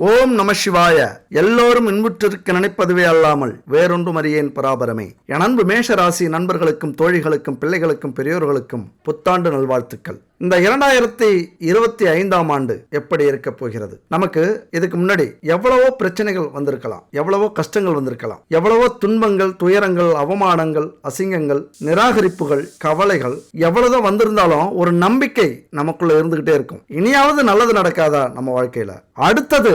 ஓ ஓம் நம சிவாய. எல்லோரும் இன்புற்றிருக்க நினைப்பதுவே அல்லாமல் வேறொன்றும் அறியேன் பராபரமே. என் அன்பு மேஷராசி நண்பர்களுக்கும் தோழிகளுக்கும் பிள்ளைகளுக்கும் பெரியோர்களுக்கும் புத்தாண்டு நல்வாழ்த்துக்கள். இந்த இரண்டாயிரத்தி இருபத்தி ஐந்தாம் ஆண்டு எப்படி இருக்க போகிறது? நமக்கு இதுக்கு முன்னாடி எவ்வளவோ பிரச்சனைகள் வந்திருக்கலாம் எவ்வளவோ கஷ்டங்கள் வந்திருக்கலாம் எவ்வளவோ துன்பங்கள் துயரங்கள் அவமானங்கள் அசிங்கங்கள் நிராகரிப்புகள் கவலைகள் எவ்வளவுதான் வந்திருந்தாலும் ஒரு நம்பிக்கை நமக்குள்ள இருந்துகிட்டே இருக்கும். இனியாவது நல்லது நடக்காதா நம்ம வாழ்க்கையில? அடுத்தது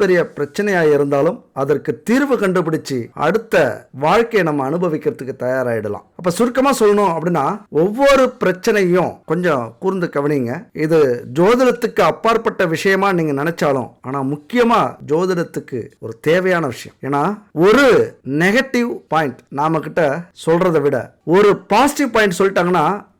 பெரிய பிரச்சனையாக இருந்தாலும் அதற்கு தீர்வு கண்டுபிடிச்சு அடுத்த வாழ்க்கையை நம்ம அனுபவிக்கிறதுக்கு தயாராகிடலாம் அப்ப சுருக்கமாக சொல்லணும் அப்படின்னா ஒவ்வொரு பிரச்சனையும் கொஞ்சம் கூர்ந்து கவனிங்க. இது ஜோதிடத்துக்கு அப்பாற்பட்ட விஷயமா நீங்க நினைச்சாலும் ஆனா முக்கியமா ஜோதிடத்துக்கு ஒரு தேவையான விஷயம். ஏன்னா ஒரு நெகட்டிவ் பாயிண்ட் நாம கிட்ட சொல்றதை விட ஒரு பாசிட்டிவ் பாயிண்ட் சொல்லிட்டாங்கன்னா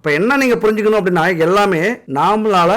அப்போ என்ன நீங்கள் புரிஞ்சுக்கணும் அப்படின்னா எல்லாமே நாமளால்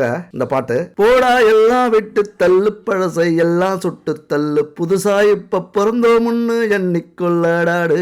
இந்த பாட்டு போடா எல்லாம் விட்டு தள்ளு பழசை எல்லாம் சுட்டு தள்ளு புதுசா இப்ப பிறந்தோம்னு எண்ணிக்கொள்ளடாடு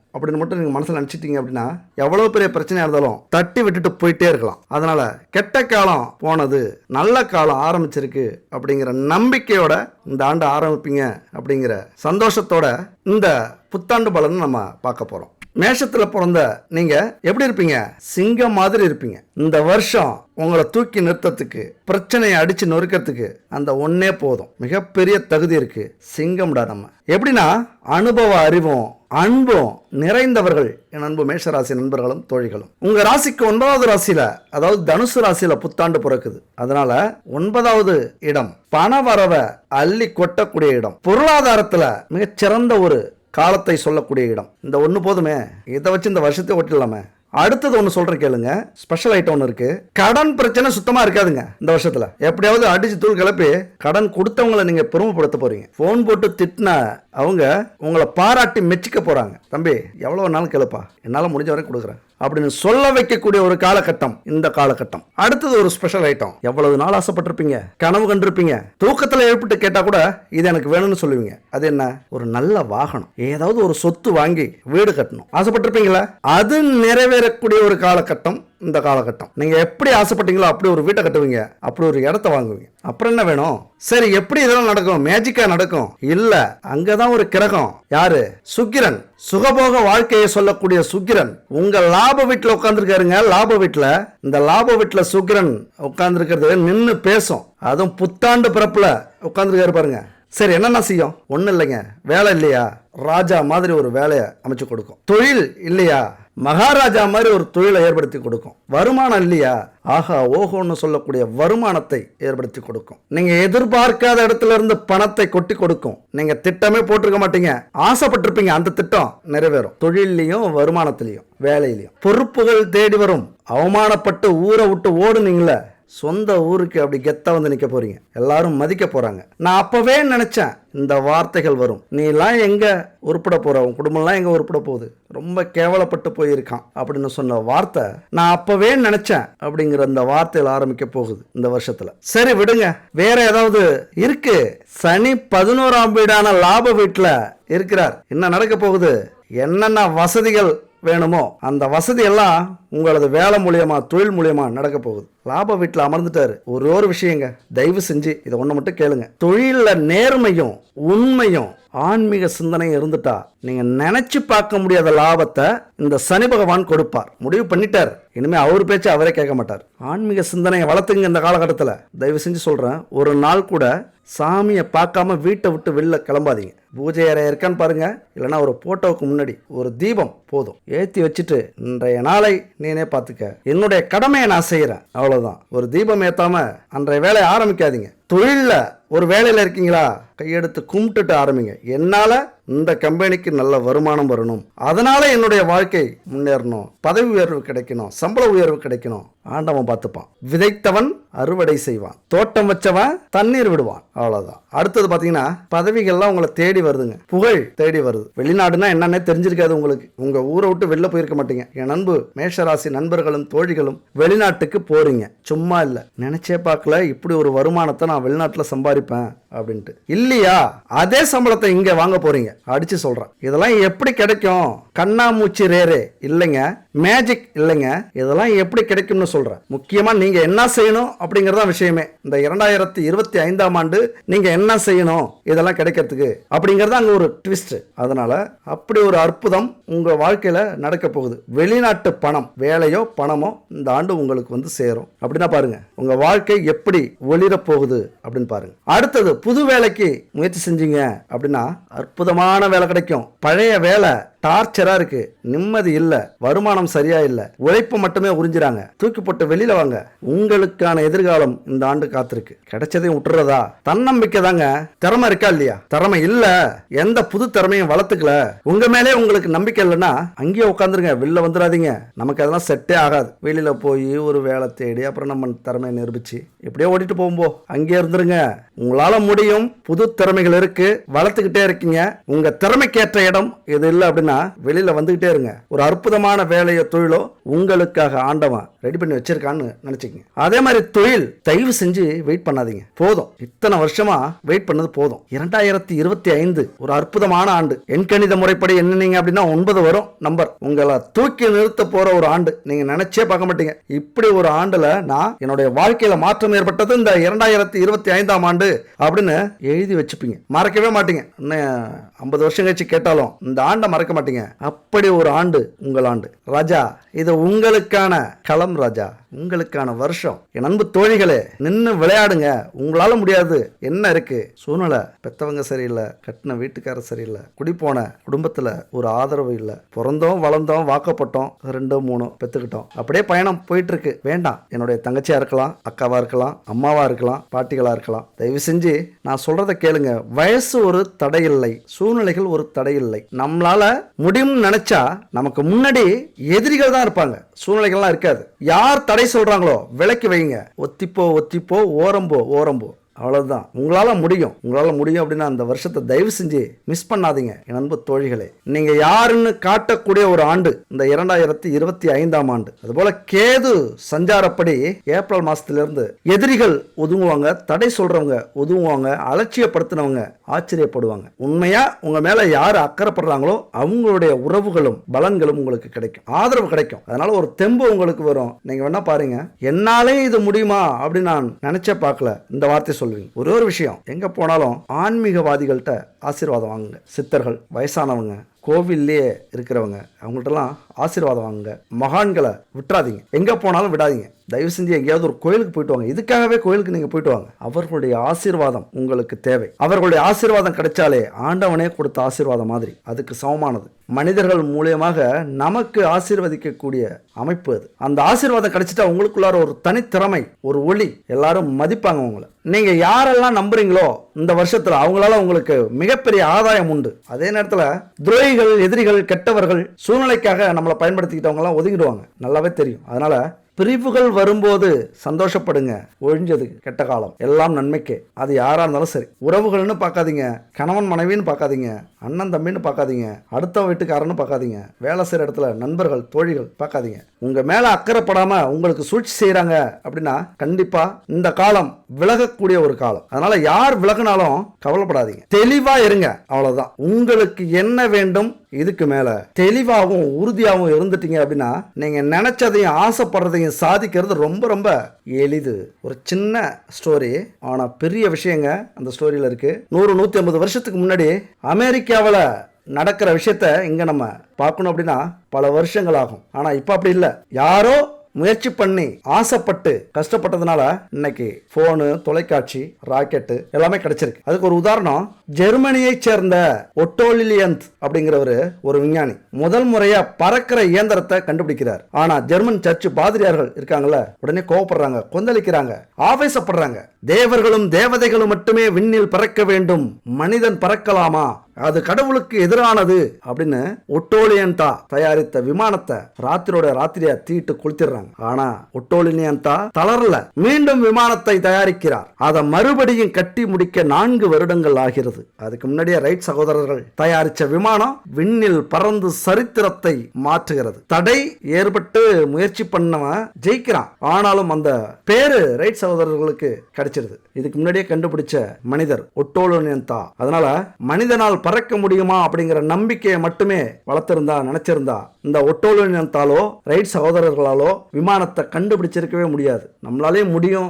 அப்படின்னு மட்டும் நீங்கள் மனசில் நினச்சிட்டீங்க அப்படின்னா எவ்வளோ பெரிய பிரச்சனையாக இருந்தாலும் தட்டி விட்டுட்டு போயிட்டே இருக்கலாம். அதனால் கெட்ட காலம் போனது நல்ல காலம் ஆரம்பிச்சிருக்கு அப்படிங்கிற நம்பிக்கையோட இந்த ஆண்டு ஆரம்பிப்பீங்க அப்படிங்கிற சந்தோஷத்தோட இந்த புத்தாண்டு பலன் நம்ம பார்க்க போகிறோம் மேஷத்தில் பிறந்த நீங்கள் எப்படி இருப்பீங்க? சிங்கம் மாதிரி இருப்பீங்க. இந்த வருஷம் உங்களை தூக்கி நிறுத்தத்துக்கு பிரச்சனையை அடித்து நொறுக்கிறதுக்கு அந்த ஒன்னே போதும். மிகப்பெரிய தகுதி இருக்குது சிங்கம்டா நம்ம. எப்படின்னா அனுபவ அறிவும் அன்பும் நிறைந்தவர்கள். என் அன்பு மேஷராசி நண்பர்களும் தோழிகளும். உங்க ராசிக்கு ஒன்பதாவது ராசியில அதாவது தனுசு ராசியில புத்தாண்டு பிறக்குது. அதனால ஒன்பதாவது இடம் பண வரவை அள்ளி கொட்டக்கூடிய இடம். பொருளாதாரத்துல மிகச்சிறந்த ஒரு காலத்தை சொல்லக்கூடிய இடம். இந்த ஒன்று போதுமே. இதை வச்சு இந்த வருஷத்தை ஒட்டிடலாமே. அடுத்தது ஒன்று சொல்கிறேன் கேளுங்க. ஸ்பெஷல் ஐட்டம் ஒன்று இருக்குது கடன் பிரச்சனை சுத்தமாக இருக்காதுங்க இந்த வருஷத்தில். எப்படியாவது அடிச்சு தூள் கிளப்பி கடன் கொடுத்தவங்களை நீங்கள் பெருமைப்படுத்த போகிறீங்க ஃபோன் போட்டு திட்டினா அவங்க உங்களை பாராட்டி மெச்சிக்க போகிறாங்க தம்பி எவ்வளோ நாள் கிளப்பா. என்னால் முடிஞ்ச வரைக்கும் கொடுக்குறேன். அப்படின்னு சொல்ல வைக்கக்கூடிய ஒரு காலகட்டம் இந்த காலகட்டம். அடுத்தது ஒரு ஸ்பெஷல் ஐட்டம் எவ்வளவு நாள் ஆசைப்பட்டிருப்பீங்க? கனவு கண்டிருப்பீங்க? தூக்கத்தில் ஏற்பட்டு கேட்டால் கூட இது எனக்கு வேணும்னு சொல்லுவீங்க. அது என்ன? ஒரு நல்ல வாகனம். ஏதாவது ஒரு சொத்து வாங்கி வீடு கட்டணும். ஆசைப்பட்டிருப்பீங்களா? அது நிறைவேறக்கூடிய ஒரு காலகட்டம். இந்த காலகட்டம். நீங்க எப்படி ஆசைப்பட்டீங்களோ அப்படி ஒரு வீட்டை கட்டுவீங்க. அப்படி ஒரு இடத்த வாங்குவீங்க. அப்புறம் என்ன வேணும்? சரி எப்படி இதெல்லாம் நடக்கும்? மேஜிக்கா நடக்கும். இல்ல அங்கதான் ஒரு கிரகம். யாரு? சுக்கிரன். சுகபோக வாழ்க்கையை சொல்லக்கூடிய சுக்கிரன். உங்க லாப வீட்டுல உட்காந்துருக்காருங்க லாப வீட்டுல. இந்த லாப வீட்டுல சுக்கிரன் உட்காந்துருக்கிறது நின்று பேசும். அதுவும் புத்தாண்டு பிறப்புல உட்காந்துருக்காரு பாருங்க. சரி என்னென்ன செய்யும்? ஒன்றும் இல்லைங்க. வேலை இல்லையா? ராஜா மாதிரி ஒரு வேலையை அமைச்சு கொடுக்கும். தொழில் இல்லையா? மகாராஜா மாதிரி ஒரு தொழிலை ஏற்படுத்தி கொடுக்கும். வருமானம் இல்லையா? ஆஹா ஓஹோன்னு சொல்லக்கூடிய வருமானத்தை ஏற்படுத்தி கொடுக்கும். நீங்க எதிர்பார்க்காத இடத்துல இருந்து பணத்தை கொட்டி கொடுக்கும். நீங்க திட்டமே போட்டிருக்க மாட்டீங்க. ஆசைப்பட்டிருப்பீங்க. அந்த திட்டம் நிறைவேறும். தொழிலையும் வருமானத்திலையும் வேலையிலையும். பொறுப்புகள் தேடி வரும். அவமானப்பட்டு ஊரை விட்டு ஓடுனீங்களே சொந்த ஊருக்கு அப்படி கெத்த வந்து நிற்க போறீங்க. எல்லாரும் மதிக்க போறாங்க. நான் அப்பவே நினைச்சேன் இந்த வார்த்தைகள் வரும். நீ எல்லாம் எங்க உருப்பட போற? உன் குடும்பம்லாம் எங்க உருப்பட போகுது? ரொம்ப கேவலப்பட்டு போயிருக்கான் அப்படின்னு சொன்ன வார்த்தை நான் அப்பவே நினைச்சேன் அப்படிங்கிற அந்த வார்த்தையில் ஆரம்பிக்க போகுது இந்த வருஷத்துல. சரி விடுங்க. வேற ஏதாவது இருக்கு? சனி பதினோராம் வீடான லாப வீட்டுல இருக்கிறார். என்ன நடக்க போகுது? என்னென்ன வசதிகள் வேணுமோ அந்த வசதி எல்லாம் உங்களது வேலை மூலியமா தொழில் மூலியமா நடக்க போகுது. லாப வீட்டில் அமர்ந்துட்டாரு. ஒரே ஒரு விஷயங்க தயவு செஞ்சு இதை ஒன்று மட்டும் கேளுங்க. தொழிலில் நேர்மையும் உண்மையும் ஆன்மீக சிந்தனையும் இருந்துட்டா நீங்க நினைச்சு பார்க்க முடியாத லாபத்தை இந்த சனி பகவான் கொடுப்பார். முடிவு பண்ணிட்டார். இனிமே அவர் பேச்சு அவரே கேட்க மாட்டார். ஆன்மீக சிந்தனையை வளர்த்துங்க இந்த காலகட்டத்தில். தயவு செஞ்சு சொல்றேன் ஒரு நாள் கூட சாமியை பார்க்காம வீட்டை விட்டு வெளில கிளம்பாதீங்க. பூஜை அறை இருக்கான்னு பாருங்க இல்லைன்னா ஒரு போட்டோவுக்கு முன்னாடி ஒரு தீபம் போதும். ஏற்றி வச்சுட்டு இன்றைய நாளை நீனே பார்த்துக்க. என்னுடைய கடமையை நான் செய்கிறேன் அவ்வளோதான் ஒரு தீபம் ஏற்றாமல் அன்றைய வேலையை ஆரம்பிக்காதீங்க. தொழிலில் ஒரு வேலையில் இருக்கீங்களா? கையெடுத்து கும்பிட்டுட்டு ஆரம்பிங்க. என்னால் இந்த கம்பெனிக்கு நல்ல வருமானம் வரணும். அதனால என்னுடைய வாழ்க்கை முன்னேறணும். பதவி உயர்வு கிடைக்கணும். சம்பள உயர்வு கிடைக்கணும். ஆண்டவன் பார்த்துப்பான். விதைத்தவன் அறுவடை செய்வான். தோட்டம் வச்சவன் தண்ணீர் விடுவான். அவ்வளவுதான். அடுத்தது பாத்தீங்கன்னா பதவிகள்லாம் உங்களை தேடி வருதுங்க. புகழ் தேடி வருது. வெளிநாடுனா என்னன்னே தெரிஞ்சிருக்காது உங்களுக்கு. உங்க ஊரை விட்டு வெளில போயிருக்க மாட்டீங்க. என் நண்பு மேஷராசி நண்பர்களும் தோழிகளும் வெளிநாட்டுக்கு போறீங்க. சும்மா இல்ல. நினைச்சே பார்க்கல. இப்படி ஒரு வருமானத்தை நான் வெளிநாட்டுல சம்பாதிப்பேன் அப்படின்ட்டு. இல்லையா? அதே சம்பளத்தை இங்க வாங்க போறீங்க. அடிச்சு சொல்றேன். இதெல்லாம் எப்படி கிடைக்கும்? கண்ணாமூச்சி ரேரே இல்லைங்க. மேஜிக் இல்லைங்க. இதெல்லாம் எப்படி கிடைக்கும்னு சொல்கிறேன் முக்கியமாக நீங்கள் என்ன செய்யணும் அப்படிங்கிறதா விஷயமே. இந்த இரண்டாயிரத்தி இருபத்தி ஐந்தாம் ஆண்டு நீங்கள் என்ன செய்யணும் இதெல்லாம் கிடைக்கிறதுக்கு அப்படிங்கிறது அங்கே ஒரு ட்விஸ்ட் அதனால் அப்படி ஒரு அற்புதம் உங்கள் வாழ்க்கையில் நடக்க போகுது. வெளிநாட்டு பணம் வேலையோ பணமோ இந்த ஆண்டு உங்களுக்கு வந்து சேரும். அப்படின்னா பாருங்கள் உங்கள் வாழ்க்கை எப்படி ஒளிர போகுது அப்படின்னு பாருங்கள் அடுத்தது புது வேலைக்கு முயற்சி செஞ்சீங்க அப்படின்னா அற்புதமான வேலை கிடைக்கும். பழைய வேலை டார்ச்சரா இருக்கு. நிம்மதி இல்ல. வருமானம் சரியா இல்ல. உழைப்பு மட்டுமே உறிஞ்சுறாங்க. தூக்கி போட்டு வெளியில வாங்க. உங்களுக்கான எதிர்காலம் இந்த ஆண்டு காத்திருக்கு. கிடைச்சதையும் விட்டுறதா தன்னம்பிக்கை தாங்க திறமை இருக்கா இல்லையா? திறமை இல்ல. எந்த புது திறமையும் வளர்த்துக்கல. உங்க மேலே உங்களுக்கு நம்பிக்கை இல்லைன்னா அங்கேயே உட்காந்துருங்க வெளில வந்துடாதீங்க. நமக்கு அதெல்லாம் செட்டே ஆகாது. வெளியில போய் ஒரு வேலை தேடி அப்புறம் நம்ம திறமையை நிரூபிச்சு இப்படியே ஓடிட்டு போகும்போ அங்கேயே இருந்துருங்க. உங்களால முடியும். புது திறமைகள் இருக்கு. வளர்த்துக்கிட்டே இருக்கீங்க. உங்க திறமைக்கேற்ற இடம் இது இல்லை அப்படின்னு வெளியில வந்துகிட்டே இருங்க. ஒரு அற்புதமான வேலையோ தொழிலோ உங்களுக்காக ஆண்டவன் ரெடி பண்ணி வச்சிருக்கான்னு நினச்சிக்கங்க. அதே மாதிரி தொழில் தயவு செஞ்சு வெயிட் பண்ணாதீங்க. போதும். இத்தனை வருஷமா வெயிட் பண்ணது போதும். இரண்டாயிரத்தி இருபத்தி ஐந்து ஒரு அற்புதமான ஆண்டு. எண்கணித முறைப்படி என்னீங்க அப்படின்னா ஒன்பது வரும் நம்பர் உங்களை தூக்கி நிறுத்த போற ஒரு ஆண்டு. நீங்க நினைச்சே பார்க்க மாட்டீங்க. இப்படி ஒரு ஆண்டுல நான் என்னுடைய வாழ்க்கையில மாற்றம் ஏற்பட்டது இந்த இரண்டாயிரத்தி இருபத்தி ஐந்தாம் ஆண்டு அப்படின்னு எழுதி வச்சுப்பீங்க. மறக்கவே மாட்டீங்க. இன்னும் ஐம்பது வருஷம் கழிச்சு கேட்டாலும் இந்த ஆண்டை மறக்க மாட்டீங்க. அப்படி ஒரு ஆண்டு உங்கள் ஆண்டு. ராஜா இது உங்களுக்கான களம் ராஜா உங்களுக்கான வருஷம். என் அன்பு தோழிகளே நின்று விளையாடுங்க. உங்களால முடியாது. என்ன இருக்கு? சூழ்நிலை. பெத்தவங்க சரியில்லை. கட்டின வீட்டுக்காரர் சரியில்லை. குடிப்போன குடும்பத்தில் குடும்பத்துல ஒரு ஆதரவு இல்லை. பிறந்தோம் வளர்ந்தோம் வாக்கப்பட்டோம். ரெண்டோ மூணோ பெத்துக்கிட்டோம். அப்படியே பயணம் போயிட்டு இருக்கு வேண்டாம். என்னுடைய தங்கச்சியா இருக்கலாம் அக்காவா இருக்கலாம் அம்மாவா இருக்கலாம் பாட்டிகளா இருக்கலாம். தயவு செஞ்சு நான் சொல்றதை கேளுங்க. வயசு ஒரு தடை இல்லை சூழ்நிலைகள் ஒரு தடை இல்லை நம்மளால முடியும்னு நினைச்சா நமக்கு முன்னாடி எதிரிகள் தான் இருப்பாங்க. சூழ்நிலைகள்லாம் இருக்காது. யார் தடை சொல்றாங்களோ விலக்கி வைங்க. ஒத்திப்போ ஒத்திப்போ ஓரம்போ ஓரம்போ. அவ்வளவுதான். உங்களால முடியும். உங்களால முடியும் அப்படின்னா அந்த வருஷத்தை தயவு செஞ்சு மிஸ் பண்ணாதீங்க என் அன்பு தோழிகளே. நீங்க யாருன்னு காட்டக்கூடிய ஒரு ஆண்டு இந்த இரண்டாயிரத்தி இருபத்தி ஐந்தாம் ஆண்டு. அதுபோல கேது சஞ்சாரப்படி ஏப்ரல் மாசத்திலிருந்து எதிரிகள் ஒதுங்குவாங்க தடை சொல்றவங்க ஒதுங்குவாங்க அலட்சியப்படுத்தினவங்க ஆச்சரியப்படுவாங்க. உண்மையா உங்க மேல யார் அக்கறைப்படுறாங்களோ அவங்களுடைய உறவுகளும் பலன்களும் உங்களுக்கு கிடைக்கும். ஆதரவு கிடைக்கும். அதனால ஒரு தெம்பு உங்களுக்கு வரும். நீங்க வேணா பாருங்க என்னாலே இது முடியுமா அப்படின்னு நான் நினைச்சே பார்க்கல. இந்த வார்த்தை சொல்லுவீங்க. ஒரே ஒரு விஷயம் எங்க போனாலும் ஆன்மீகவாதிகள்கிட்ட ஆசீர்வாதம் வாங்குங்க. சித்தர்கள் வயசானவங்க கோவில்லையே இருக்கிறவங்க அவங்கள்ட்டலாம் ஆசீர்வாதம் வாங்குங்க. மகான்களை விட்டுறாதீங்க. எங்க போனாலும் விடாதீங்க. தயவு செஞ்சு எங்கேயாவது ஒரு கோயிலுக்கு போயிட்டு வாங்க. இதுக்காகவே கோயிலுக்கு நீங்க போயிட்டு வாங்க. அவர்களுடைய ஆசீர்வாதம் உங்களுக்கு தேவை. அவர்களுடைய ஆசீர்வாதம் கிடைச்சாலே ஆண்டவனே கொடுத்த ஆசீர்வாதம் மாதிரி. அதுக்கு சமமானது. மனிதர்கள் மூலியமாக நமக்கு ஆசீர்வதிக்கக்கூடிய அமைப்பு அது. அந்த ஆசீர்வாதம் கிடைச்சிட்டா உங்களுக்குள்ளார ஒரு தனித்திறமை ஒரு ஒளி எல்லாரும் மதிப்பாங்க உங்களை. நீங்க யாரெல்லாம் நம்புறீங்களோ இந்த வருஷத்துல அவங்களால உங்களுக்கு மிகப்பெரிய ஆதாயம் உண்டு. அதே நேரத்தில் துரோகிகள் எதிரிகள் கெட்டவர்கள் சூழ்நிலைக்காக நம்மளை பயன்படுத்திக்கிட்டவங்க எல்லாம் ஒதுங்கிடுவாங்க நல்லாவே தெரியும். அதனால பிரிவுகள் வரும்போது சந்தோஷப்படுங்க. ஒழிஞ்சது கெட்ட காலம். எல்லாம் நன்மைக்கு. அது யாரா இருந்தாலும் சரி. உறவுகள்னு பார்க்காதீங்க. கணவன் மனைவின்னு பார்க்காதீங்க. அண்ணன் தம்பின்னு பார்க்காதீங்க. அடுத்த வீட்டுக்காரன்னு பார்க்காதீங்க. வேலை செய்கிற இடத்துல நண்பர்கள் தோழிகள் பார்க்காதீங்க. உங்க மேல அக்கறைப்படாம உங்களுக்கு சூழ்ச்சி செய்கிறாங்க அப்படின்னா கண்டிப்பா இந்த காலம் விலகக்கூடிய ஒரு காலம். அதனால யார் விலகினாலும் கவலைப்படாதீங்க. தெளிவா இருங்க. அவ்வளவுதான். உங்களுக்கு என்ன வேண்டும் இதுக்கு மேல? தெளிவாகவும் உறுதியாகவும் இருந்துட்டீங்க அப்படின்னா நீங்க நினைச்சதையும் ஆசைப்படுறதையும் சாதிக்கிறது ரொம்ப ரொம்ப எளிது. ஒரு சின்ன ஸ்டோரி ஆனால் பெரிய விஷயங்க அந்த ஸ்டோரியில் இருக்குது நூறு நூற்றி ஐம்பது வருஷத்துக்கு முன்னாடி அமெரிக்காவில் நடக்கிற விஷயத்த இங்கே நம்ம பார்க்கணும் அப்படின்னா பல வருஷங்கள் ஆகும். ஆனால் இப்போ அப்படி இல்லை. யாரோ முயற்சி பண்ணி ஆசைப்பட்டு கஷ்டப்பட்டதுனால இன்னைக்கு போனு தொலைக்காட்சி ராக்கெட்டு எல்லாமே கிடைச்சிருக்கு. அதுக்கு ஒரு உதாரணம் ஜெர்மனியைச் சேர்ந்த ஒட்டோலிலியந்த் அப்படிங்கிறவர் ஒரு விஞ்ஞானி. முதல் முறையா பறக்கிற இயந்திரத்தை கண்டுபிடிக்கிறார். ஆனா ஜெர்மன் சர்ச் பாதிரியார்கள் இருக்காங்கல்ல உடனே கோவப்படுறாங்க கொந்தளிக்கிறாங்க ஆவேசப்படுறாங்க. தேவர்களும் தேவதைகளும் மட்டுமே விண்ணில் பறக்க வேண்டும். மனிதன் பறக்கலாமா? அது கடவுளுக்கு எதிரானது அப்படின்னு ஒட்டோலியன்டா தயாரித்த விமானத்தை ராத்திரியோட ராத்திரியா தீட்டு கொளுத்திடுறாங்க. ஆனா ஒட்டோலினியன்டா தளரல. மீண்டும் விமானத்தை தயாரிக்கிறார். அதை மறுபடியும் கட்டி முடிக்க நான்கு வருடங்கள் ஆகிறது. அதுக்கு முன்னாடியே ரைட் சகோதரர்கள் தயாரிச்ச விமானம் விண்ணில் பறந்து சரித்திரத்தை மாற்றுகிறது. தடை ஏற்பட்டு முயற்சி பண்ணவன் ஜெயிக்கிறான். ஆனாலும் அந்த பேரு ரைட் சகோதரர்களுக்கு கிடைச்சிருது. இதுக்கு முன்னாடியே கண்டுபிடிச்ச மனிதர் ஒட்டோலியன்டா. அதனால மனிதனால் பறக்க முடியுமா அப்படிங்கிற நம்பிக்கையை மட்டுமே வளர்த்திருந்தா நினைச்சிருந்தா இந்த ஒட்டோலினத்தாலோ ரைட் சகோதரர்களாலோ விமானத்தை கண்டுபிடிச்சிருக்கவே முடியாது. நம்மளாலே முடியும்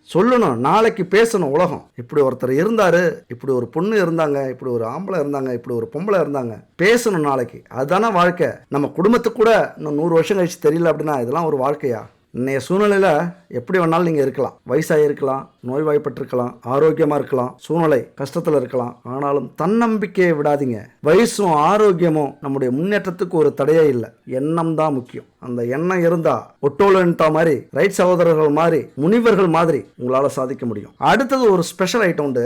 சொல்லணும் நாளைக்கு பேசணும் உலகம். இப்படி ஒருத்தர் இருந்தாரு இப்படி ஒரு பொண்ணு இருந்தாங்க இப்படி ஒரு ஆம்பளை இருந்தாங்க இப்படி ஒரு பொம்பளை இருந்தாங்க. பேசணும் நாளைக்கு. அதுதானே வாழ்க்கை. நம்ம குடும்பத்துக்கு கூட இன்னும் நூறு வருஷம் கழிச்சு தெரியல அப்படின்னா இதெல்லாம் ஒரு வாழ்க்கையா? இன்றைய சூழ்நிலையில் எப்படி வேணாலும் நீங்கள் இருக்கலாம். வயசாக இருக்கலாம் நோய்வாய்ப்பட்டிருக்கலாம் ஆரோக்கியமாக இருக்கலாம் சூழ்நிலை கஷ்டத்தில் இருக்கலாம். ஆனாலும் தன்னம்பிக்கையை விடாதீங்க. வயசும் ஆரோக்கியமும் நம்முடைய முன்னேற்றத்துக்கு ஒரு தடையே இல்லை. எண்ணம் தான் முக்கியம். அந்த எண்ணம் இருந்தா ஒட்டோலன்டா மாதிரி ரைட் சகோதரர்கள் மாதிரி முனிவர்கள் மாதிரி உங்களால் சாதிக்க முடியும். அடுத்தது ஒரு ஸ்பெஷல் ஐட்டம் உண்டு.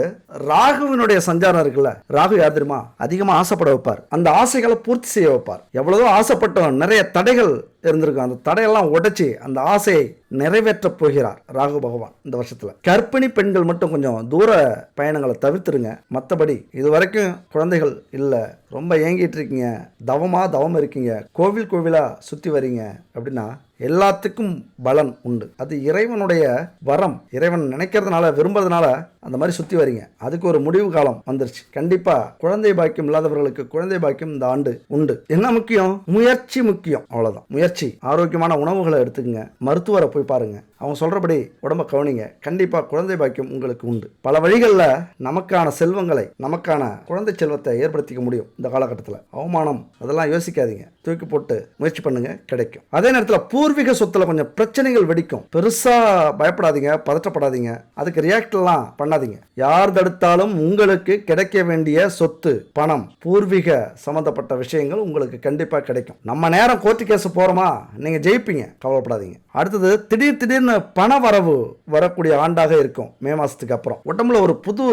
ராகுவினுடைய சஞ்சாரம் இருக்குல்ல ராகு யார் தெரியுமா? அதிகமாக ஆசைப்பட வைப்பார். அந்த ஆசைகளை பூர்த்தி செய்ய வைப்பார். எவ்வளவோ ஆசைப்பட்டோம் நிறைய தடைகள் இருந்திருக்கும் அந்த தடையெல்லாம் உடைச்சி அந்த ஆசையை நிறைவேற்றப் போகிறார் ராகு பகவான் இந்த வருஷத்தில். கர்ப்பிணி பெண்கள் மட்டும் கொஞ்சம் தூர பயணங்களை தவிர்த்துருங்க. மற்றபடி இது வரைக்கும் குழந்தைகள் இல்லை. ரொம்ப ஏங்கிட்டு இருக்கீங்க. தவமாக தவம் இருக்கீங்க. கோவில் கோவிலாக சுற்றி வரீங்க. அப்படின்னா எல்லாத்துக்கும் பலன் உண்டு. அது இறைவனுடைய வரம். இறைவன் நினைக்கிறதுனால விரும்புறதுனால அந்த மாதிரி சுற்றி வரீங்க. அதுக்கு ஒரு முடிவு காலம் வந்துருச்சு. கண்டிப்பாக குழந்தை பாக்கியம் இல்லாதவர்களுக்கு குழந்தை பாக்கியம் இந்த ஆண்டு உண்டு. என்ன முக்கியம்? முயற்சி முக்கியம். அவ்வளோதான் முயற்சி. ஆரோக்கியமான உணவுகளை எடுத்துக்கங்க. மருத்துவரை போய் பாருங்கள் அவங்க சொல்கிறபடி உடம்ப கவனிங்க. கண்டிப்பாக குழந்தை பாக்கியம் உங்களுக்கு உண்டு. பல வழிகளில் நமக்கான செல்வங்களை நமக்கான குழந்தை செல்வத்தை ஏற்படுத்திக்க முடியும் இந்த காலகட்டத்தில். அவமானம் அதெல்லாம் யோசிக்காதீங்க. தூக்கி போட்டு முயற்சி பண்ணுங்க கிடைக்கும். அதே நேரத்தில் பூர்வீக சொத்துல கொஞ்சம் பிரச்சனைகள் வெடிக்கும். பெருசாக பயப்படாதீங்க பதற்றப்படாதீங்க. அதுக்கு ரியாக்ட்லாம் பண்ணாதீங்க. யார் தடுத்தாலும் உங்களுக்கு கிடைக்க வேண்டிய சொத்து பணம் பூர்வீக சம்மந்தப்பட்ட விஷயங்கள் உங்களுக்கு கண்டிப்பாக கிடைக்கும். நம்ம நேரம் கோர்ட்டு கேஸ் போகிறோமா நீங்கள் ஜெயிப்பீங்க. கவலைப்படாதீங்க. அடுத்தது திடீர் திடீர்னு பண வரவு வரக்கூடிய ஆண்டாக இருக்கும் மே மாசத்துக்கு அப்புறம். உடம்புல ஒரு புது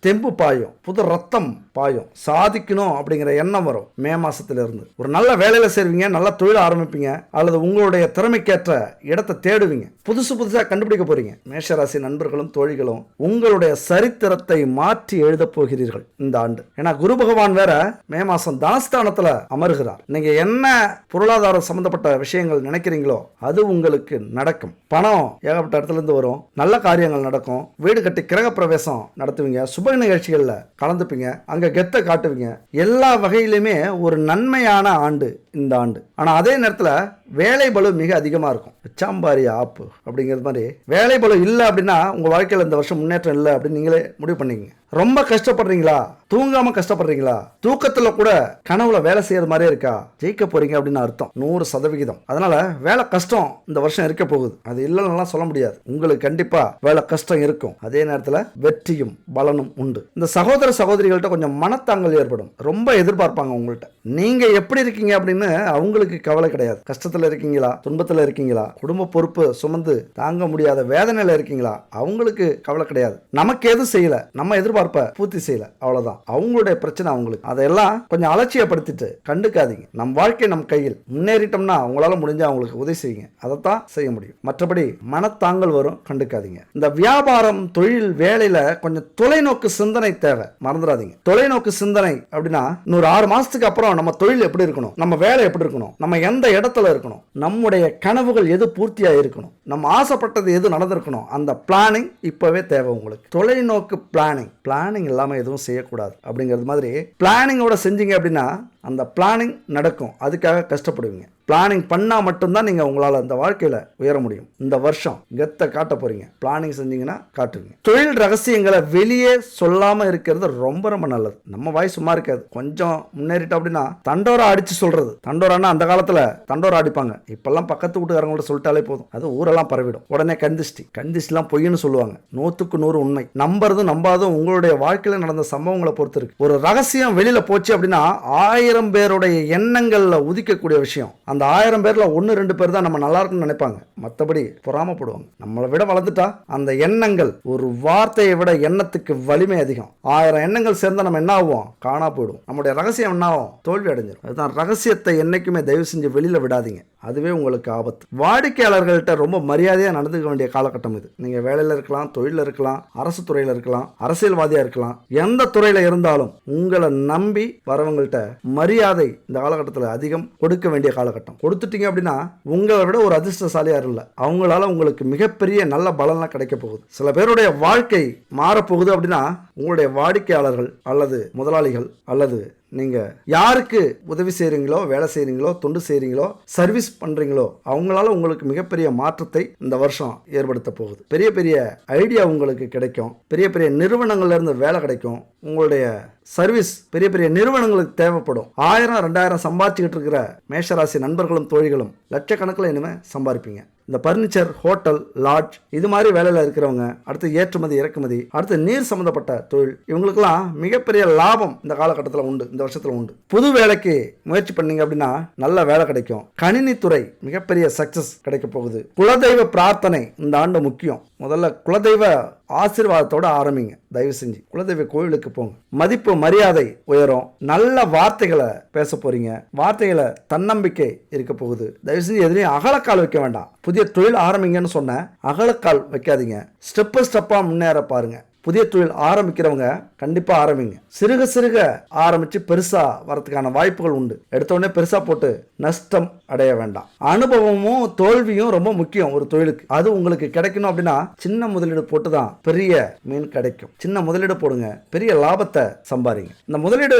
தெம்பு பாயும் புது ரத்தம் பாயும். சாதிக்கணும் அப்படிங்கிற எண்ணம் வரும் மே மாசத்துல இருந்து ஒரு நல்ல வேலையில சேருவீங்க நல்ல தொழில் ஆரம்பிப்பீங்க அல்லது உங்களுடைய திறமைக்கேற்ற இடத்தை தேடுவீங்க. புதுசு புதுசா கண்டுபிடிக்க போறீங்க. மேஷராசி நண்பர்களும் தோழிகளும் உங்களுடைய சரித்திரத்தை மாற்றி எழுதப் போகிறீர்கள் இந்த ஆண்டு. ஏன்னா குரு பகவான் வேற மே மாசம் தனஸ்தானத்துல அமர்கிறார். நீங்க என்ன பொருளாதாரம் சம்பந்தப்பட்ட விஷயங்கள் நினைக்கிறீங்களோ அது உங்களுக்கு நடக்கும். பணம் ஏகப்பட்ட இடத்துல இருந்து வரும். நல்ல காரியங்கள் நடக்கும். வீடு கட்டி கிரக பிரவேசம் நடத்துவீங்க. சுப நிகழ்ச்சிகளில் கலந்துப்பீங்க. அங்க கெத்த காட்டுவீங்க. எல்லா வகையிலுமே ஒரு நன்மையான ஆண்டு இந்த ஆண்டு. ஆனா அதே நேரத்தில் வேலை பலு மிக அதிகமாக இருக்கும். வச்சாம்பாரி ஆப்பு அப்படிங்கிறது மாதிரி. வேலை பலு இல்லை அப்படின்னா உங்கள் வாழ்க்கையில் இந்த வருஷம் முன்னேற்றம் இல்லை அப்படின்னு நீங்களே முடிவு பண்ணீங்க ரொம்ப கஷ்டப்படுறீங்களா? தூங்காம கஷ்டப்படுறீங்களா? தூக்கத்துல கூட கனவுல வேலை செய்யற மாதிரியே இருக்கா? ஜெயிக்க போறீங்க அப்படின்னு அர்த்தம். நூறு சதவிகிதம். அதனால வேலை கஷ்டம் இந்த வருஷம் இருக்க போகுது. அது இல்லைன்னா சொல்ல முடியாது. உங்களுக்கு கண்டிப்பா வேலை கஷ்டம் இருக்கும். அதே நேரத்துல வெற்றியும் பலனும் உண்டு. இந்த சகோதர சகோதரிகள்கிட்ட கொஞ்சம் மனத்தாங்கல் ஏற்படும். ரொம்ப எதிர்பார்ப்பாங்க உங்கள்கிட்ட நீங்க எப்படி இருக்கீங்க அப்படின்னு அவங்களுக்கு கவலை கிடையாது. கஷ்டத்தை கஷ்டத்தில் இருக்கீங்களா? துன்பத்துல இருக்கீங்களா? குடும்ப பொறுப்பு சுமந்து தாங்க முடியாத வேதனையில இருக்கீங்களா? அவங்களுக்கு கவலை கிடையாது. நமக்கு எதுவும் செய்யல? நம்ம எதிர்பார்ப்ப பூர்த்தி செய்யல. அவ்வளவுதான். அவங்களுடைய பிரச்சனை அவங்களுக்கு. அதெல்லாம் கொஞ்சம் அலட்சியப்படுத்திட்டு கண்டுக்காதீங்க. நம் வாழ்க்கை நம் கையில். முன்னேறிட்டோம்னா அவங்களால முடிஞ்ச அவங்களுக்கு உதவி செய்யுங்க. அதைத்தான் செய்ய முடியும். மற்றபடி மனத்தாங்கல் வரும். கண்டுக்காதீங்க. இந்த வியாபாரம் தொழில் வேலையில கொஞ்சம் தொலைநோக்கு சிந்தனை தேவை. மறந்துடாதீங்க. தொலைநோக்கு சிந்தனை அப்படின்னா இன்னொரு ஆறு மாசத்துக்கு அப்புறம் நம்ம தொழில் எப்படி இருக்கணும்? நம்ம வேலை எப்படி இருக்கணும்? நம்ம எந்த இடத்துல இருக்கணும்? நம்முடைய கனவுகள் எது பூர்த்தியாக இருக்கணும்? நம்ம ஆசைப்பட்டது எது நடந்திருக்கணும்? அந்த பிளானிங் இப்போவே தேவை உங்களுக்கு. தொலைநோக்கு பிளானிங் பிளானிங் இல்லாமல் எதுவும் செய்யக்கூடாது. அப்படிங்கிறது மாதிரி பிளானிங்கோட செஞ்சீங்க அப்படின்னா அந்த பிளானிங் நடக்கும். அதுக்காக கஷ்டப்படுவீங்க. பிளானிங் பண்ணால் மட்டும்தான் நீங்கள் உங்களால் அந்த வாழ்க்கையில் உயர முடியும். இந்த வருஷம் கெத்தை காட்ட போகிறீங்க பிளானிங் செஞ்சீங்கன்னா காட்டுவீங்க. தொழில் ரகசியங்களை வெளியே சொல்லாமல் இருக்கிறது ரொம்ப ரொம்ப நல்லது. நம்ம வாய் சும்மா இருக்காது. கொஞ்சம் முன்னேறிட்டோம் அப்படின்னா தண்டோரா அடித்து சொல்கிறது தண்டோரானா அந்த காலத்தில் தண்டோரா அடிப்பாங்க. இப்போல்லாம் பக்கத்து வீட்டுக்காரங்கள்ட்ட சொல்லிட்டாலே போதும். அது ஊரெல்லாம் பரவிடும். உடனே கந்திஷ்டி. கந்திஷ்டிலாம் பொய்ன்னு சொல்லுவாங்க. நூற்றுக்கு நூறு உண்மை. நம்புறதும் நம்பாதும் உங்களுடைய வாழ்க்கையில் நடந்த சம்பவங்களை பொறுத்து இருக்கு. ஒரு ரகசியம் வெளியில் போச்சு அப்படின்னா ஆயிரம் பேருடைய எண்ணங்களில் உதிக்கக்கூடிய விஷயம். அந்த ஆயிரம் பேரில் ஒன்று ரெண்டு பேர் தான் நம்ம நல்லா இருக்குன்னு நினைப்பாங்க. மற்றபடி பொறாமப்படுவாங்க. நம்மளை விட வளர்ந்துட்டா அந்த எண்ணங்கள் ஒரு வார்த்தையை விட எண்ணத்துக்கு வலிமை அதிகம். ஆயிரம் எண்ணங்கள் சேர்ந்தால் நம்ம என்ன ஆகும் காணா போயிடும் நம்முடைய ரகசியம் என்ன ஆகும்? தோல்வி அடைஞ்சிடும் அதுதான் ரகசியத்தை என்றைக்குமே தயவு செஞ்சு வெளியில் விடாதீங்க. அதுவே உங்களுக்கு ஆபத்து. வாடிக்கையாளர்கள்ட்ட ரொம்ப மரியாதையாக நடந்துக்க வேண்டிய காலகட்டம் இது. நீங்கள் வேலையில் இருக்கலாம் தொழிலில் இருக்கலாம் அரசு துறையில் இருக்கலாம் அரசியல்வாதியாக இருக்கலாம். எந்த துறையில் இருந்தாலும் உங்களை நம்பி வரவங்கள்ட்ட மரியாதை இந்த காலகட்டத்தில் அதிகம் கொடுக்க வேண்டிய காலகட்டம். கொடுத்துட்டீங்க அப்படின்னா உங்களை விட ஒரு அதிர்ஷ்டசாலியாக இல்லை அவங்களால உங்களுக்கு மிகப்பெரிய நல்ல பலன்லாம் கிடைக்க போகுது. சில பேருடைய வாழ்க்கை மாறப்போகுது அப்படின்னா உங்களுடைய வாடிக்கையாளர்கள் அல்லது முதலாளிகள் அல்லது நீங்க யாருக்கு உதவி செய்றீங்களோ வேலை செய்றீங்களோ தொண்டு செய்றீங்களோ சர்வீஸ் பண்றீங்களோ அவங்களால உங்களுக்கு மிகப்பெரிய மாற்றத்தை இந்த வருஷம் ஏற்படுத்த போகுது. பெரிய பெரிய ஐடியா உங்களுக்கு கிடைக்கும். பெரிய பெரிய நிறுவனங்கள்ல இருந்து வேலை கிடைக்கும். உங்களுடைய சர்வீஸ் பெரிய பெரிய நிறுவனங்களுக்கு தேவைப்படும். ஆயிரம் ரெண்டாயிரம் சம்பாதிச்சுக்கிட்டு இருக்கிற மேஷராசி நண்பர்களும் தோழிகளும் லட்சக்கணக்கில் இனிமே சம்பாதிப்பீங்க. இந்த பர்னிச்சர் ஹோட்டல் லாட்ஜ் இது மாதிரி வேலையில் இருக்கிறவங்க அடுத்து ஏற்றுமதி இறக்குமதி அடுத்து நீர் சம்பந்தப்பட்ட தொழில் இவங்களுக்கெல்லாம் மிகப்பெரிய லாபம் இந்த காலகட்டத்தில் உண்டு இந்த வருஷத்தில் உண்டு. புது வேலைக்கு முயற்சி பண்ணீங்க அப்படின்னா நல்ல வேலை கிடைக்கும். கணினித்துறை மிகப்பெரிய சக்சஸ் கிடைக்க போகுது. குலதெய்வ பிரார்த்தனை இந்த ஆண்டு முக்கியம். முதல்ல குலதெய்வ ஆசீர்வாதத்தோட ஆரம்பிங்க. தயவு செஞ்சு குலதெய்வ கோயிலுக்கு போங்க. மதிப்பு மரியாதை உயரும். நல்ல வார்த்தைகளை பேச போறீங்க. வார்த்தைகளை தன்னம்பிக்கை இருக்க போகுது. தயவு செஞ்சு எதுலையும் அகலக்கால் வைக்க வேண்டாம். புதிய தொழில் ஆரம்பிங்கன்னு சொன்னேன். அகலக்கால் வைக்காதீங்க. ஸ்டெப்பு ஸ்டெப்பாக முன்னேற பாருங்க. புதிய தொழில் ஆரம்பிக்கிறவங்க கண்டிப்பா ஆரம்பிங்க. சிறுக சிறுக ஆரம்பிச்சு பெருசா வரதுக்கான வாய்ப்புகள் உண்டு. எடுத்தவொடனே பெருசாக பெருசா போட்டு நஷ்டம் அடைய வேண்டாம். அனுபவமும் தோல்வியும் ரொம்ப முக்கியம் ஒரு தொழிலுக்கு. அது உங்களுக்கு கிடைக்கணும் அப்படின்னா சின்ன முதலீடு போட்டு தான் பெரிய மீன் கிடைக்கும். சின்ன முதலீடு போடுங்க. பெரிய லாபத்தை சம்பாதிங்க. இந்த முதலீடு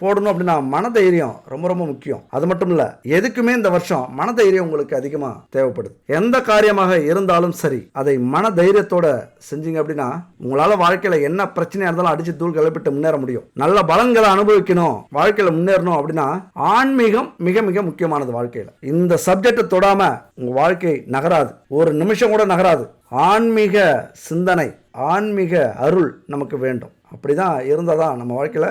போடணும் அப்படின்னா மனதைரியம் ரொம்ப ரொம்ப முக்கியம். அது மட்டும் இல்ல எதுக்குமே இந்த வருஷம் மனதைரியம் உங்களுக்கு அதிகமா தேவைப்படுது. எந்த காரியமாக இருந்தாலும் சரி அதை மன தைரியத்தோட செஞ்சீங்க அப்படின்னா உங்களால வாழ்க்கையில என்ன பிரச்சனையா இருந்தாலும் அடிச்சு தூள் கிளப்பிட்டு முன்னேற முடியும். நல்ல பலன்களை அனுபவிக்கணும் வாழ்க்கையில முன்னேறணும் அப்படின்னா ஆன்மீகம் மிக மிக முக்கியமானது வாழ்க்கையில. இந்த சப்ஜெக்டை தொடாம உங்க வாழ்க்கை நகராது. ஒரு நிமிஷம் கூட நகராது. ஆன்மீக சிந்தனை ஆன்மீக அருள் நமக்கு வேண்டும். அப்படிதான் இருந்தால் தான் நம்ம வாழ்க்கையில்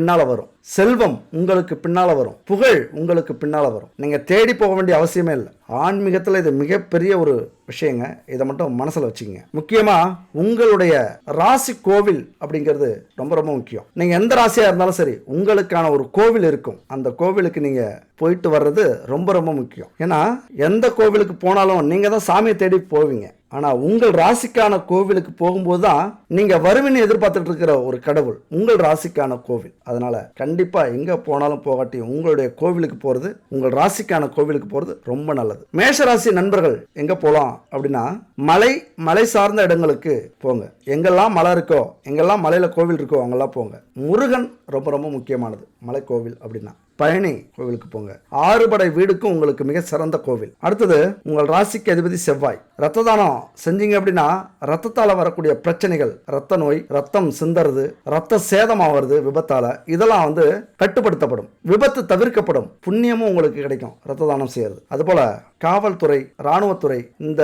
பின்னால் வரும். செல்வம் உங்களுக்கு பின்னால் வரும். புகழ் உங்களுக்கு பின்னால் வரும். நீங்கள் தேடி போக வேண்டிய அவசியமே இல்லை. ஆன்மீகத்தில் இது மிகப்பெரிய ஒரு விஷயங்க. இதை மட்டும் மனசில் வச்சுக்கோங்க. முக்கியமாக உங்களுடைய ராசி கோவில் அப்படிங்கிறது ரொம்ப ரொம்ப முக்கியம். நீங்கள் எந்த ராசியாக இருந்தாலும் சரி உங்களுக்கான ஒரு கோவில் இருக்கும். அந்த கோவிலுக்கு நீங்கள் போயிட்டு வர்றது ரொம்ப ரொம்ப முக்கியம். ஏன்னா எந்த கோவிலுக்கு போனாலும் நீங்கள் தான் சாமியை தேடி போவீங்க. ஆனால் உங்கள் ராசிக்கான கோவிலுக்கு போகும்போது தான் நீங்கள் வருவின்னு எதிர்பார்த்துட்டு இருக்கிற ஒரு கடவுள் உங்கள் ராசிக்கான கோவில். அதனால் கண்டிப்பாக எங்கே போனாலும் போகாட்டி உங்களுடைய கோவிலுக்கு போகிறது உங்கள் ராசிக்கான கோவிலுக்கு போகிறது ரொம்ப நல்லது. மேஷ ராசி நண்பர்கள் எங்கே போகலாம் அப்படின்னா மலை மலை சார்ந்த இடங்களுக்கு போங்க. எங்கெல்லாம் மலை இருக்கோ எங்கெல்லாம் மலையில் கோவில் இருக்கோ அங்கெல்லாம் போங்க. முருகன் ரொம்ப ரொம்ப முக்கியமானது. மலை கோவில் அப்படின்னா. பழனி கோவிலுக்கு போங்க. ஆறுபடை வீடுக்கும் உங்களுக்கு மிக சிறந்த கோவில். அடுத்தது உங்கள் ராசிக்கு அதிபதி செவ்வாய். ரத்த தானம் செஞ்சீங்க அப்படின்னா ரத்தத்தால வரக்கூடிய பிரச்சனைகள் ரத்த நோய் ரத்தம் சிந்தறது ரத்த சேதமாகிறது விபத்தால இதெல்லாம் வந்து கட்டுப்படுத்தப்படும். விபத்து தவிர்க்கப்படும். புண்ணியமும் உங்களுக்கு கிடைக்கும். ரத்த தானம் செய்யறது. அதுபோல காவல்துறை இராணுவத்துறை இந்த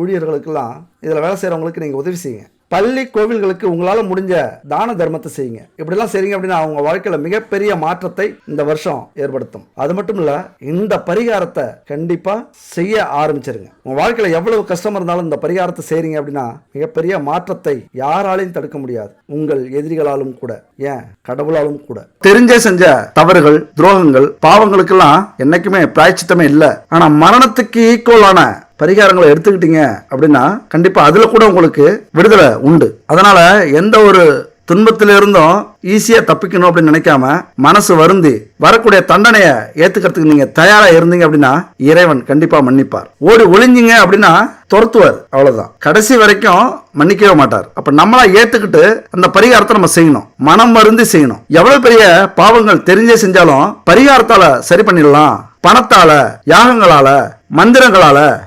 ஊழியர்களுக்கெல்லாம் இதில் வேலை செய்கிறவங்களுக்கு நீங்கள் உதவி செய்யுங்க. பள்ளி கோவில்களுக்கு உங்களால் முடிஞ்ச தான தர்மத்தை செய்யுங்க. இப்படிலாம் செய்றீங்க அப்படின்னா அவங்க வாழ்க்கையில் மிகப்பெரிய மாற்றத்தை இந்த வருஷம் ஏற்படுத்தும். அது மட்டும் இல்லை இந்த பரிகாரத்தை கண்டிப்பாக செய்ய ஆரம்பிச்சிருங்க. உங்கள் வாழ்க்கையில் எவ்வளவு கஷ்டம் இருந்தாலும் இந்த பரிகாரத்தை செய்கிறீங்க அப்படின்னா மிகப்பெரிய மாற்றத்தை யாராலையும் தடுக்க முடியாது. உங்கள் எதிரிகளாலும் கூட ஏன் கடவுளாலும் கூட. தெரிஞ்சே செஞ்ச தவறுகள் துரோகங்கள் பாவங்களுக்கெல்லாம் என்னைக்குமே பிராய்ச்சித்தமே இல்லை. ஆனால் மரணத்துக்கு ஈக்குவலான பரிகாரங்களை எடுத்துக்கிட்டீங்க அப்படின்னா கண்டிப்பாக அதில் கூட உங்களுக்கு விடுதலை உண்டு. அதனால் எந்த ஒரு துன்பத்திலிருந்தும் இருந்தும் தப்பிக்கணும் அப்படின்னு நினைக்காம மனசு வருந்தி வரக்கூடிய தண்டனையை ஏற்றுக்கிறதுக்கு நீங்கள் தயாராக இருந்தீங்க அப்படின்னா இறைவன் கண்டிப்பாக மன்னிப்பார். ஓடி ஒளிஞ்சிங்க அப்படின்னா துரத்துவார் அவ்வளோதான் கடைசி வரைக்கும் மன்னிக்கவே மாட்டார். அப்போ நம்மளா ஏற்றுக்கிட்டு அந்த பரிகாரத்தை நம்ம செய்யணும். மனம் மருந்து செய்யணும். எவ்வளோ பெரிய பாவங்கள் தெரிஞ்சே செஞ்சாலும் பரிகாரத்தால் சரி பண்ணிடலாம். பணத்தால் யாகங்களால் மந்திரங்களால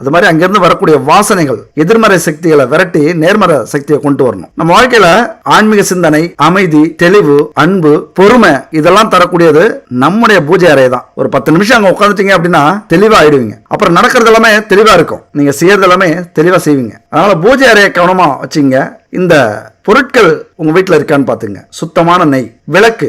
அது மாதிரி அங்கிருந்து வரக்கூடிய வாசனைகள் எதிர்மறை சக்திகளை விரட்டி நேர்மறை சக்தியை கொண்டு வரணும். நம்ம வாழ்க்கையில ஆன்மீக சிந்தனை அமைதி தெளிவு அன்பு பொறுமை இதெல்லாம் தரக்கூடியது நம்முடைய பூஜை அறை தான் ஒரு பத்து நிமிஷம் அங்க உட்காந்துட்டீங்க அப்படின்னா தெளிவா ஆயிடுவீங்க. அப்புறம் நடக்கிறது எல்லாமே தெளிவா இருக்கும். நீங்க செய்யறது எல்லாமே தெளிவா செய்வீங்க. அதனால பூஜை அறையை கவனமா வச்சுங்க. இந்த பொருட்கள் உங்க வீட்டில் இருக்கான்னு பாத்துங்க சுத்தமான நெய் விளக்கு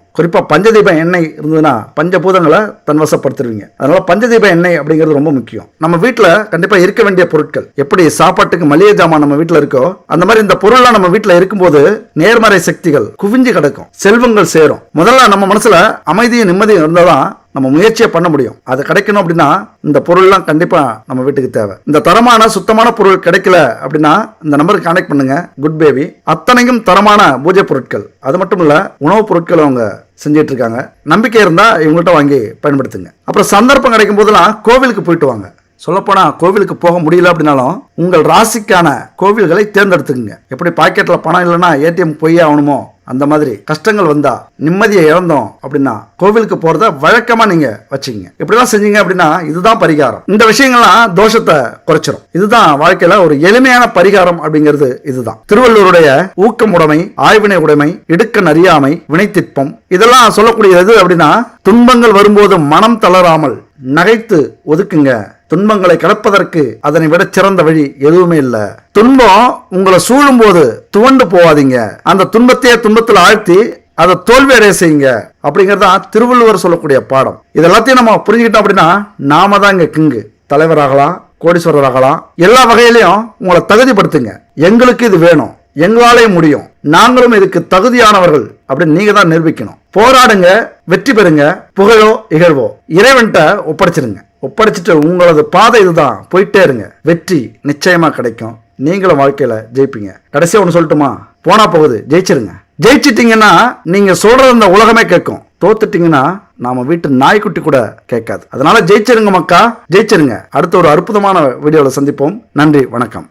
குறிப்பாக பஞ்சதீப எண்ணெய் இருந்ததுன்னா பஞ்சபூதங்களை தன்வசப்படுத்திடுவீங்க. அதனால பஞ்சதீப எண்ணெய் அப்படிங்கிறது ரொம்ப முக்கியம். நம்ம வீட்டில் கண்டிப்பாக இருக்க வேண்டிய பொருட்கள் எப்படி சாப்பாட்டுக்கு மளிகை ஜாமான் நம்ம வீட்டில் இருக்கோ அந்த மாதிரி இந்த பொருள்லாம் நம்ம வீட்டில் இருக்கும்போது நேர்மறை சக்திகள் குவிஞ்சு கிடக்கும். செல்வங்கள் சேரும். முதல்ல நம்ம மனசில் அமைதியும் நிம்மதியும் இருந்தால் தான் நம்ம முயற்சியை பண்ண முடியும். அது கிடைக்கணும் அப்படின்னா இந்த பொருள்லாம் கண்டிப்பாக நம்ம வீட்டுக்கு தேவை. இந்த தரமான சுத்தமான பொருள் கிடைக்கல அப்படின்னா இந்த நம்பருக்கு கனெக்ட் பண்ணுங்க. Good baby. அத்தனையும் தரமான பூஜை பொருட்கள். அது மட்டும் இல்லை உணவுப் பொருட்கள் அவங்க செஞ்சிட்ருக்காங்க. நம்பிக்கை இருந்தால் இவங்கள்ட்ட வாங்கி பயன்படுத்துங்க. அப்புறம் சந்தர்ப்பம் கிடைக்கும் போதெல்லாம் கோவிலுக்கு போயிட்டு வாங்க. சொல்லப்போனால் கோவிலுக்கு போக முடியல அப்படின்னாலும் உங்கள் ராசிக்கான கோவில்களை தேர்ந்தெடுத்துக்குங்க. எப்படி பாக்கெட்டில் பணம் இல்லைன்னா ஏடிஎம் போய் ஆகணுமோ? அந்த மாதிரி கஷ்டங்கள் வந்தா நிம்மதியை இழந்தோம் அப்படின்னா கோவிலுக்கு போறத வழக்கமா நீங்க வச்சுங்க இப்படிலாம் செஞ்சீங்க அப்படின்னா இதுதான் பரிகாரம். இந்த விஷயங்கள்லாம் தோஷத்தை குறைச்சிரும். இதுதான் வாழ்க்கையில ஒரு எளிமையான பரிகாரம் அப்படிங்கிறது இதுதான். திருவள்ளுவருடைய ஊக்கம் உடைமை ஆய்வினை உடைமை இடுக்க அறியாமை வினைத்திற்பம் இதெல்லாம் சொல்லக்கூடியது அப்படின்னா துன்பங்கள் வரும்போது மனம் தளராமல் நகைத்து ஒதுக்குங்க. துன்பங்களை கடப்பதற்கு அதனை விட சிறந்த வழி எதுவுமே இல்லை. துன்பம் உங்களை சூழும் போது துவண்டு போகாதீங்க. அந்த துன்பத்தையே துன்பத்தில் ஆழ்த்தி அதை தோல்வி அடைய செய்யுங்க. அப்படிங்கிறது தான் திருவள்ளுவர் சொல்லக்கூடிய பாடம். இது எல்லாத்தையும் நம்ம புரிஞ்சுக்கிட்டோம் அப்படின்னா நாம தான் இங்க கிங்கு. தலைவராகலாம் கோடீஸ்வரராகலாம் எல்லா வகையிலையும் உங்களை தகுதிப்படுத்துங்க. எங்களுக்கு இது வேணும். எங்களாலே முடியும். நாங்களும் இதுக்கு தகுதியானவர்கள் அப்படின்னு நீங்க தான் நிரூபிக்கணும். போராடுங்க வெற்றி பெறுங்க புகழோ இகழ்வோ. இறைவன்கிட்ட ஒப்படைச்சிருங்க. ஒப்படைச்சிட்டு உங்களது பாதை இதுதான். போயிட்டே இருங்க. வெற்றி நிச்சயமா கிடைக்கும். நீங்களும் வாழ்க்கையில ஜெயிப்பீங்க. கடைசியா ஒன்று சொல்லட்டுமா? போனா போகுது. ஜெயிச்சிருங்க. ஜெயிச்சிட்டீங்கன்னா நீங்க சொல்றது இந்த உலகமே கேட்கும். தோத்துட்டீங்கன்னா நாம வீட்டு நாய்க்குட்டி கூட கேட்காது. அதனால ஜெயிச்சிருங்க மக்கா. ஜெயிச்சிருங்க. அடுத்த ஒரு அற்புதமான வீடியோவில் சந்திப்போம். நன்றி. வணக்கம்.